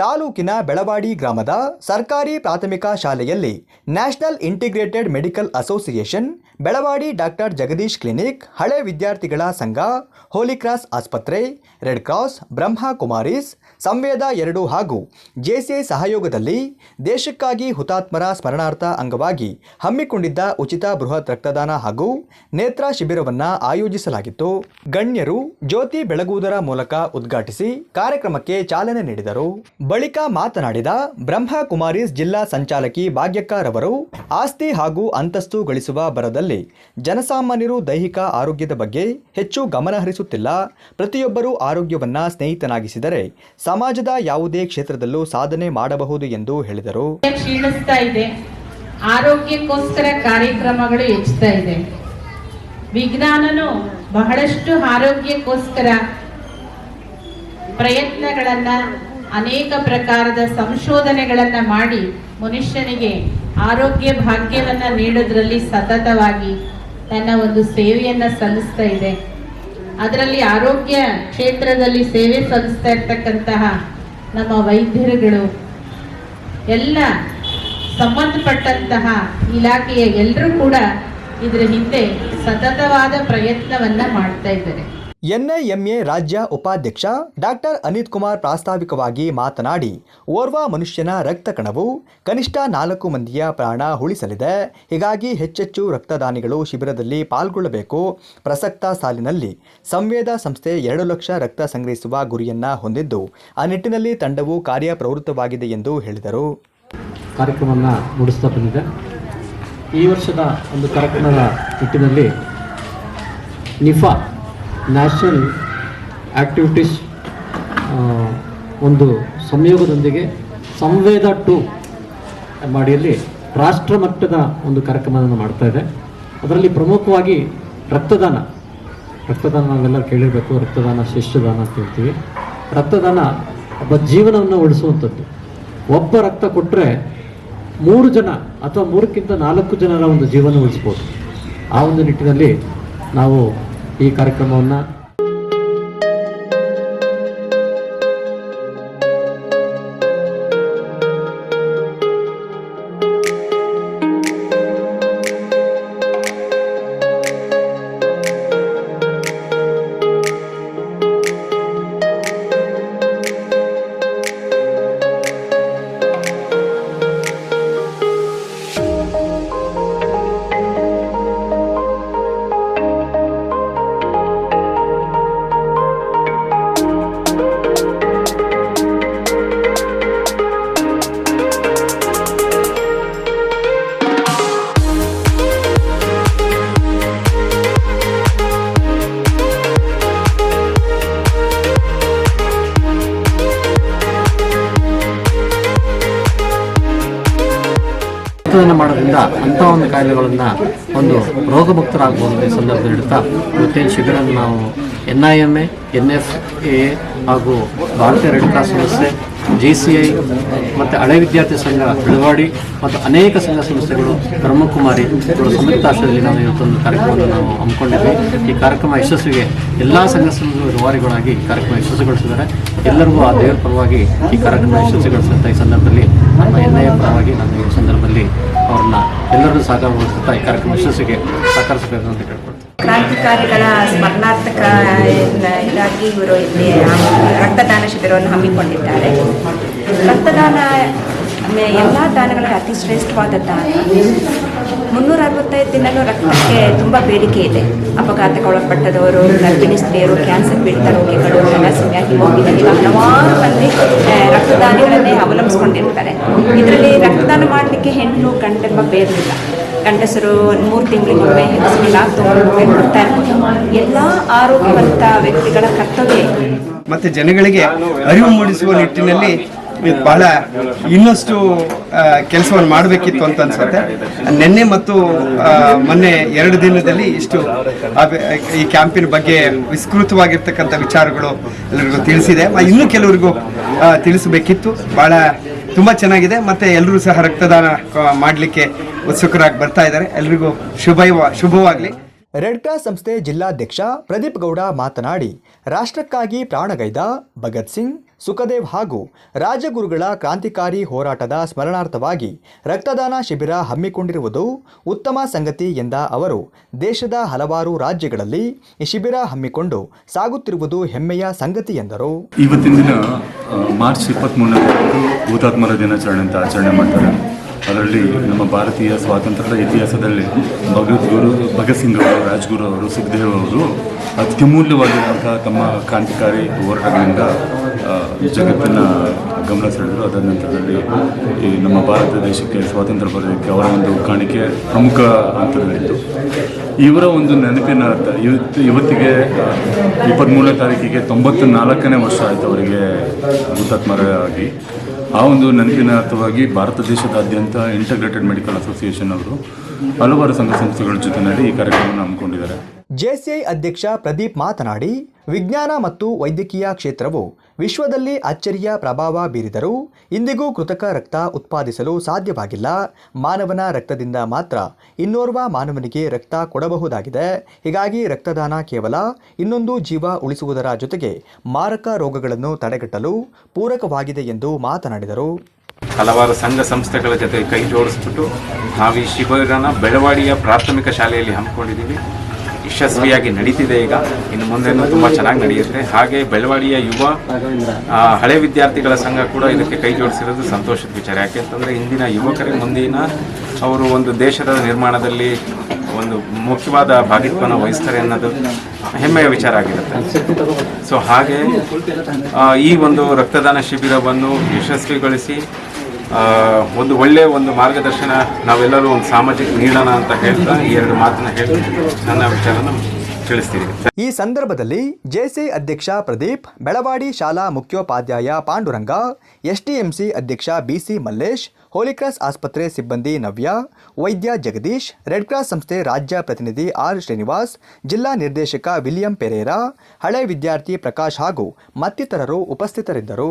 ತಾಲೂಕಿನ ಬೆಳವಾಡಿ ಗ್ರಾಮದ ಸರ್ಕಾರಿ ಪ್ರಾಥಮಿಕ ಶಾಲೆಯಲ್ಲಿ national integrated medical association, Belavadi doctor Jagadish clinic, ಹಳೆ ವಿದ್ಯಾರ್ಥಿಗಳ ಸಂಘ ಹೋಲಿಕ್ರಾಸ್ ಆಸ್ಪತ್ರೆ, ರೆಡ್ ಕ್ರಾಸ್, ಬ್ರಹ್ಮ ಕುಮಾರೀಸ್, ಸಂವೇದ ಎರಡು ಹಾಗೂ ಜೆಸಿಐ ಸಹಯೋಗದಲ್ಲಿ ದೇಶಕ್ಕಾಗಿ ಹುತಾತ್ಮರ ಸ್ಮರಣಾರ್ಥ ಅಂಗವಾಗಿ ಹಮ್ಮಿಕೊಂಡಿದ್ದ ಉಚಿತ ಬೃಹತ್ ರಕ್ತದಾನ ಹಾಗೂ ನೇತ್ರ ಶಿಬಿರವನ್ನು ಆಯೋಜಿಸಲಾಗಿತ್ತು. ಗಣ್ಯರು ಜ್ಯೋತಿ ಬೆಳಗುವುದರ ಮೂಲಕ ಉದ್ಘಾಟಿಸಿ ಕಾರ್ಯಕ್ರಮಕ್ಕೆ ಚಾಲನೆ ನೀಡಿದರು. ಬಳಿಕ ಮಾತನಾಡಿದ ಬ್ರಹ್ಮ ಕುಮಾರೀಸ್ ಜಿಲ್ಲಾ ಸಂಚಾಲಕಿ ಭಾಗ್ಯಕ್ಕರವರು ಆಸ್ತಿ ಹಾಗೂ ಅಂತಸ್ತು ಗಳಿಸುವ ಬರದಲ್ಲಿ ಜನಸಾಮಾನ್ಯರು ದೈಹಿಕ ಆರೋಗ್ಯದ ಬಗ್ಗೆ ಹೆಚ್ಚು ಗಮನ ಹರಿಸುತ್ತಿಲ್ಲ. ಪ್ರತಿಯೊಬ್ಬರೂ ಆರೋಗ್ಯವನ್ನು ಸ್ನೇಹಿತನಾಗಿಸಿದರೆ ಸಮಾಜದ ಯಾವುದೇ ಕ್ಷೇತ್ರದಲ್ಲೂ ಸಾಧನೆ ಮಾಡಬಹುದು ಎಂದು ಹೇಳಿದರು. ಕ್ಷೀಣಿಸ್ತಾ ಇದೆ. ಆರೋಗ್ಯಕ್ಕೋಸ್ಕರ ಕಾರ್ಯಕ್ರಮಗಳು ವಿಜ್ಞಾನನು ಬಹಳಷ್ಟು ಆರೋಗ್ಯಕ್ಕೋಸ್ಕರ ಪ್ರಯತ್ನಗಳನ್ನ ಅನೇಕ ಪ್ರಕಾರದ ಸಂಶೋಧನೆಗಳನ್ನ ಮಾಡಿ ಮನುಷ್ಯನಿಗೆ ಆರೋಗ್ಯ ಭಾಗ್ಯವನ್ನ ನೀಡೋದ್ರಲ್ಲಿ ಸತತವಾಗಿ ತನ್ನ ಒಂದು ಸೇವೆಯನ್ನ ಸಲ್ಲಿಸ್ತಾ ಇದೆ. ಅದರಲ್ಲಿ ಆರೋಗ್ಯ ಕ್ಷೇತ್ರದಲ್ಲಿ ಸೇವೆ ಸಲ್ಲಿಸ್ತಾ ಇರ್ತಕ್ಕಂತಹ ನಮ್ಮ ವೈದ್ಯರುಗಳು, ಎಲ್ಲ ಸಂಬಂಧಪಟ್ಟಂತಹ ಇಲಾಖೆಯ ಎಲ್ಲರೂ ಕೂಡ ಇದರ ಹಿಂದೆ ಸತತವಾದ ಪ್ರಯತ್ನವನ್ನ ಮಾಡ್ತಾ ಇದ್ದಾರೆ. ಎನ್ಐಎಂಎ ರಾಜ್ಯ ಉಪಾಧ್ಯಕ್ಷ ಡಾಕ್ಟರ್ ಅನಿತ್ ಕುಮಾರ್ ಪ್ರಾಸ್ತಾವಿಕವಾಗಿ ಮಾತನಾಡಿ, ಓರ್ವ ಮನುಷ್ಯನ ರಕ್ತ ಕಣವು ಕನಿಷ್ಠ ನಾಲ್ಕು ಮಂದಿಯ ಪ್ರಾಣ ಉಳಿಸಲಿದೆ. ಹೀಗಾಗಿ ಹೆಚ್ಚೆಚ್ಚು ರಕ್ತದಾನಿಗಳು ಶಿಬಿರದಲ್ಲಿ ಪಾಲ್ಗೊಳ್ಳಬೇಕು. ಪ್ರಸಕ್ತ ಸಾಲಿನಲ್ಲಿ ಸಂವೇದ ಸಂಸ್ಥೆ ಎರಡು ಲಕ್ಷ ರಕ್ತ ಸಂಗ್ರಹಿಸುವ ಗುರಿಯನ್ನ ಹೊಂದಿದ್ದು, ಆ ನಿಟ್ಟಿನಲ್ಲಿ ತಂಡವು ಕಾರ್ಯಪ್ರವೃತ್ತವಾಗಿದೆ ಎಂದು ಹೇಳಿದರು. ಈ ವರ್ಷದ ಒಂದು ಕಾರ್ಯಕ್ರಮದ ನಿಟ್ಟಿನಲ್ಲಿ ನಿಫಾ ನ್ಯಾಷನಲ್ ಆ್ಯಕ್ಟಿವಿಟೀಸ್ ಒಂದು ಸಂಯೋಗದೊಂದಿಗೆ ಸಂವೇದ ಟು ಮಾಡಿಯಲ್ಲಿ ರಾಷ್ಟ್ರ ಮಟ್ಟದ ಒಂದು ಕಾರ್ಯಕ್ರಮವನ್ನು ಮಾಡ್ತಾ ಇದೆ. ಅದರಲ್ಲಿ ಪ್ರಮುಖವಾಗಿ ರಕ್ತದಾನ. ರಕ್ತದಾನ ನಾವೆಲ್ಲ ಕೇಳಿರಬೇಕು, ರಕ್ತದಾನ ಶಿಷ್ಯದಾನ ಅಂತ ಹೇಳ್ತೀವಿ. ರಕ್ತದಾನ ಒಬ್ಬ ಜೀವನವನ್ನು ಉಳಿಸುವಂಥದ್ದು. ಒಬ್ಬ ರಕ್ತ ಕೊಟ್ಟರೆ ಮೂರು ಜನ ಅಥವಾ ಮೂರಕ್ಕಿಂತ ನಾಲ್ಕು ಜನರ ಒಂದು ಜೀವನ ಉಳಿಸ್ಬೋದು. ಆ ಒಂದು ನಿಟ್ಟಿನಲ್ಲಿ ನಾವು ಈ ಕಾರ್ಯಕ್ರಮವನ್ನು ರಕ್ತದಾನ ಮಾಡೋದ್ರಿಂದ ಅಂಥ ಒಂದು ಕಾಯಿಲೆಗಳನ್ನು ಒಂದು ರೋಗಮುಕ್ತರಾಗಬಹುದು ಸಂದರ್ಭ ನೀಡುತ್ತಾ ಇವತ್ತೇನು ಶಿಬಿರವನ್ನು ನಾವು N I M A, N F A ಹಾಗೂ ಭಾರತೀಯ ರೆಡ್ ಕ್ರಾಸ್ ಸಂಸ್ಥೆ ಜಿ ಸಿ ಐ ಮತ್ತು ಹಳೆ ವಿದ್ಯಾರ್ಥಿ ಸಂಘ ಬೆಳವಾಡಿ ಮತ್ತು ಅನೇಕ ಸಂಘ ಸಂಸ್ಥೆಗಳು ಬ್ರಹ್ಮಕುಮಾರಿ ಸಂಯುಕ್ತಾಶ್ರಯದಲ್ಲಿ ನಾವು ಇವತ್ತೊಂದು ಕಾರ್ಯಕ್ರಮವನ್ನು ನಾವು ಹಮ್ಮಿಕೊಂಡಿದ್ವಿ. ಈ ಕಾರ್ಯಕ್ರಮ ಯಶಸ್ವಿಗೆ ಎಲ್ಲ ಸಂಘ ಸಂಸ್ಥೆಗಳು ಈ ಕಾರ್ಯಕ್ರಮ ಯಶಸ್ವಿಗೊಳಿಸಿದ್ದಾರೆ. ಎಲ್ಲರಿಗೂ ಆ ದೇವರ ಪರವಾಗಿ ಈ ಕಾರ್ಯಕ್ರಮ ಯಶಸ್ವಿಗೊಳಿಸಿದಂಥ ಈ ಸಂದರ್ಭದಲ್ಲಿ ನಮ್ಮ ಎನ್ ಐ ಎ ಪರವಾಗಿ ನಾನು ಈ ಸಂದರ್ಭದಲ್ಲಿ ಅವ್ರನ್ನ ಎಲ್ಲರನ್ನೂ ಸಹಕಾರಗೊಳಿಸುತ್ತಾ ಈ ಕಾರ್ಯಕ್ರಮ ಯಶಸ್ಸಿಗೆ ಸಹಕರಿಸಬೇಕು ಅಂತ ಕೇಳ್ಕೊಳ್ತೀನಿ. ಕ್ರಾಂತಿಕಾರಿಗಳ ಸ್ಮರಣಾರ್ಥಕ ಇದಾಗಿ ಇವರು ಇಲ್ಲಿ ರಕ್ತದಾನ ಶಿಬಿರವನ್ನು ಹಮ್ಮಿಕೊಂಡಿದ್ದಾರೆ. ರಕ್ತದಾನ ಎಲ್ಲ ದಾನಗಳಲ್ಲಿ ಅತಿ ಶ್ರೇಷ್ಠವಾದ ದಾನ. ಅರವತ್ತೈದು ರಕ್ತಕ್ಕೆ ತುಂಬ ಬೇಡಿಕೆ ಇದೆ. ಅಪಘಾತಕ್ಕೆ ಒಳಪಟ್ಟದವರು ಗರ್ಭಿಣಿ ಸ್ತ್ರೀಯರು ಕ್ಯಾನ್ಸರ್ ಪೀಡಿತ ರೋಗಿಗಳು ಥೆಲಾಸೆಮಿಯಾ ಹಿಮೋಫಿಲಿಯಾ ಈಗ ಹಲವಾರು ಮಂದಿ ರಕ್ತದಾನಿಗಳನ್ನೇ ಅವಲಂಬಿಸ್ಕೊಂಡಿರ್ತಾರೆ. ಇದರಲ್ಲಿ ರಕ್ತದಾನ ಮಾಡಲಿಕ್ಕೆ ಹೆಣ್ಣು ಗಂಡೆಂಬ ಬೇರಲಿಲ್ಲ ಗಂಡಸರು ಮೂರು ತಿಂಗಳಿಗೊಮ್ಮೆ ಆರು ತಿಂಗಳಿಗೊಮ್ಮೆ ಕೊಡ್ತಾ ಇರ್ಬೋದು. ಎಲ್ಲ ಆರೋಗ್ಯವಂತ ವ್ಯಕ್ತಿಗಳ ಕರ್ತವ್ಯ. ಮತ್ತೆ ಜನಗಳಿಗೆ ಅರಿವು ಮೂಡಿಸುವ ನಿಟ್ಟಿನಲ್ಲಿ ಇದು ಬಹಳ ಇನ್ನಷ್ಟು ಕೆಲಸವನ್ನು ಮಾಡಬೇಕಿತ್ತು ಅಂತ ಅನ್ಸುತ್ತೆ. ನಿನ್ನೆ ಮತ್ತು ಮೊನ್ನೆ ಎರಡು ದಿನದಲ್ಲಿ ಇಷ್ಟು ಈ ಕ್ಯಾಂಪಿನ ಬಗ್ಗೆ ವಿಸ್ತೃತವಾಗಿರ್ತಕ್ಕಂಥ ವಿಚಾರಗಳು ಎಲ್ಲರಿಗೂ ತಿಳಿಸಿದೆ. ಇನ್ನೂ ಕೆಲವರಿಗೂ ತಿಳಿಸಬೇಕಿತ್ತು. ಬಹಳ, ತುಂಬ ಚೆನ್ನಾಗಿದೆ. ಮತ್ತೆ ಎಲ್ಲರೂ ಸಹ ರಕ್ತದಾನ ಮಾಡಲಿಕ್ಕೆ ಉತ್ಸುಕರಾಗಿ ಬರ್ತಾ ಇದ್ದಾರೆ. ಎಲ್ರಿಗೂ ಶುಭ ಶುಭವಾಗಲಿ. ರೆಡ್ ಕ್ರಾಸ್ ಸಂಸ್ಥೆ ಜಿಲ್ಲಾಧ್ಯಕ್ಷ ಪ್ರದೀಪ್ ಗೌಡ ಮಾತನಾಡಿ, ರಾಷ್ಟ್ರಕ್ಕಾಗಿ ಪ್ರಾಣಗೈದ ಭಗತ್ ಸಿಂಗ್, ಸುಖದೇವ್ ಹಾಗೂ ರಾಜಗುರುಗಳ ಕ್ರಾಂತಿಕಾರಿ ಹೋರಾಟದ ಸ್ಮರಣಾರ್ಥವಾಗಿ ರಕ್ತದಾನ ಶಿಬಿರ ಹಮ್ಮಿಕೊಂಡಿರುವುದು ಉತ್ತಮ ಸಂಗತಿ ಎಂದ ಅವರು, ದೇಶದ ಹಲವಾರು ರಾಜ್ಯಗಳಲ್ಲಿ ಈ ಶಿಬಿರ ಹಮ್ಮಿಕೊಂಡು ಸಾಗುತ್ತಿರುವುದು ಹೆಮ್ಮೆಯ ಸಂಗತಿ ಎಂದರು. ಇವತ್ತಿನ ದಿನ ಮಾರ್ಚ್ ಇಪ್ಪತ್ತ್ಮೂರನೇ ಹುತಾತ್ಮರ ದಿನಾಚರಣೆ ಅಂತ ಆಚರಣೆ ಮಾಡ್ತಾರೆ. ಅದರಲ್ಲಿ ನಮ್ಮ ಭಾರತೀಯ ಸ್ವಾತಂತ್ರ್ಯದ ಇತಿಹಾಸದಲ್ಲಿ ಭಗತ್ ಗುರು, ಭಗತ್ ಸಿಂಗ್ ಅವರು, ರಾಜ್ಗುರು ಅವರು ಸುಖದೇವ್ ಅವರು ಅತ್ಯಮೂಲ್ಯವಾಗಿರುವಂತಹ ತಮ್ಮ ಕ್ರಾಂತಿಕಾರಿ ಹೋರಾಟಗಳಿಂದ ಜಗತ್ತನ್ನು ಗಮನ ಸೆಳೆದರು. ಅದರ ನಂತರದಲ್ಲಿ ಈ ನಮ್ಮ ಭಾರತ ದೇಶಕ್ಕೆ ಸ್ವಾತಂತ್ರ್ಯ ಬರೋದಕ್ಕೆ ಅವರ ಒಂದು ಕಾಣಿಕೆ ಪ್ರಮುಖ ಹಂತದಲ್ಲಿತ್ತು. ಇವರ ಒಂದು ನೆನಪಿನ ಅರ್ಥ, ಇವತ್ತು, ಇವತ್ತಿಗೆ ಇಪ್ಪತ್ತ್ಮೂರನೇ ತಾರೀಕಿಗೆ ತೊಂಬತ್ತ ನಾಲ್ಕನೇ ವರ್ಷ ಆಯಿತು ಅವರಿಗೆ ಹುತಾತ್ಮರಾಗಿ. ಆ ಒಂದು ನೆನಪಿನ ಅರ್ಥವಾಗಿ ಭಾರತ ದೇಶದಾದ್ಯಂತ ಇಂಟಗ್ರೇಟೆಡ್ ಮೆಡಿಕಲ್ ಅಸೋಸಿಯೇಷನ್ ಅವರು ಹಲವಾರು ಸಂಘ ಸಂಸ್ಥೆಗಳ ಜೊತೆಯಲ್ಲಿ ಈ ಕಾರ್ಯಕ್ರಮವನ್ನು ಹಮ್ಮಿಕೊಂಡಿದ್ದಾರೆ. ಜೆಸಿಐ ಅಧ್ಯಕ್ಷ ಪ್ರದೀಪ್ ಮಾತನಾಡಿ, ವಿಜ್ಞಾನ ಮತ್ತು ವೈದ್ಯಕೀಯ ಕ್ಷೇತ್ರವು ವಿಶ್ವದಲ್ಲಿ ಅಚ್ಚರಿಯ ಪ್ರಭಾವ ಬೀರಿದರೂ ಇಂದಿಗೂ ಕೃತಕ ರಕ್ತ ಉತ್ಪಾದಿಸಲು ಸಾಧ್ಯವಾಗಿಲ್ಲ. ಮಾನವನ ರಕ್ತದಿಂದ ಮಾತ್ರ ಇನ್ನೋರ್ವ ಮಾನವನಿಗೆ ರಕ್ತ ಕೊಡಬಹುದಾಗಿದೆ. ಹೀಗಾಗಿ ರಕ್ತದಾನ ಕೇವಲ ಇನ್ನೊಂದು ಜೀವ ಉಳಿಸುವುದರ ಜೊತೆಗೆ ಮಾರಕ ರೋಗಗಳನ್ನು ತಡೆಗಟ್ಟಲು ಪೂರಕವಾಗಿದೆ ಎಂದು ಮಾತನಾಡಿದರು. ಹಲವಾರು ಸಂಘ ಸಂಸ್ಥೆಗಳ ಜೊತೆ ಕೈ ಜೋಡಿಸ್ಬಿಟ್ಟು ನಾವು ಈ ಶಿಬಿರನ ಬೆಳವಾಡಿಯ ಪ್ರಾಥಮಿಕ ಶಾಲೆಯಲ್ಲಿ ಹಮ್ಮಿಕೊಂಡಿದ್ದೀವಿ. ಯಶಸ್ವಿಯಾಗಿ ನಡೀತಿದೆ ಈಗ. ಇನ್ನು ಮುಂದೆನೂ ತುಂಬ ಚೆನ್ನಾಗಿ ನಡೆಯುತ್ತೆ. ಹಾಗೆ ಬೆಳವಾಡಿಯ ಯುವ ಹಳೆ ವಿದ್ಯಾರ್ಥಿಗಳ ಸಂಘ ಕೂಡ ಇದಕ್ಕೆ ಕೈ ಜೋಡಿಸಿರೋದು ಸಂತೋಷದ ವಿಚಾರ. ಯಾಕೆಂತಂದರೆ ಇಂದಿನ ಯುವಕರಿಗೆ ಮುಂದಿನ ಅವರು ಒಂದು ದೇಶದ ನಿರ್ಮಾಣದಲ್ಲಿ ಒಂದು ಮುಖ್ಯವಾದ ಭಾಗಿತ್ವನ ವಹಿಸ್ತಾರೆ ಅನ್ನೋದು ಹೆಮ್ಮೆಯ ವಿಚಾರ ಆಗಿರುತ್ತೆ. ಸೊ ಹಾಗೆ ಈ ಒಂದು ರಕ್ತದಾನ ಶಿಬಿರವನ್ನು ಯಶಸ್ವಿಗೊಳಿಸಿ ಒಂದು ಒಳ್ಳೆಯ ಒಂದು ಮಾರ್ಗದರ್ಶನ ನಾವೆಲ್ಲರೂ ಒಂದು ಸಾಮಾಜಿಕ ನೀಡೋಣ ಅಂತ ಹೇಳ್ತಾ ಈ ಎರಡು ಮಾತನ್ನ ಹೇಳಿ ನನ್ನ ವಿಚಾರನ ಈ ಸಂದರ್ಭದಲ್ಲಿ ಜೆಸಿ ಅಧ್ಯಕ್ಷ ಪ್ರದೀಪ್, ಬೆಳವಾಡಿ ಶಾಲಾ ಮುಖ್ಯೋಪಾಧ್ಯಾಯ ಪಾಂಡುರಂಗ ಎಸ್ಟಿಎಂಸಿ ಅಧ್ಯಕ್ಷ ಬಿಸಿ ಮಲ್ಲೇಶ್, ಹೋಲಿಕ್ರಾಸ್ ಆಸ್ಪತ್ರೆ ಸಿಬ್ಬಂದಿ ನವ್ಯ, ವೈದ್ಯ ಜಗದೀಶ್, ರೆಡ್ ಕ್ರಾಸ್ ಸಂಸ್ಥೆ ರಾಜ್ಯ ಪ್ರತಿನಿಧಿ ಆರ್ ಶ್ರೀನಿವಾಸ್, ಜಿಲ್ಲಾ ನಿರ್ದೇಶಕ ವಿಲಿಯಂ ಪೆರೇರಾ, ಹಳೆ ವಿದ್ಯಾರ್ಥಿ ಪ್ರಕಾಶ್ ಹಾಗೂ ಮತ್ತಿತರರು ಉಪಸ್ಥಿತರಿದ್ದರು.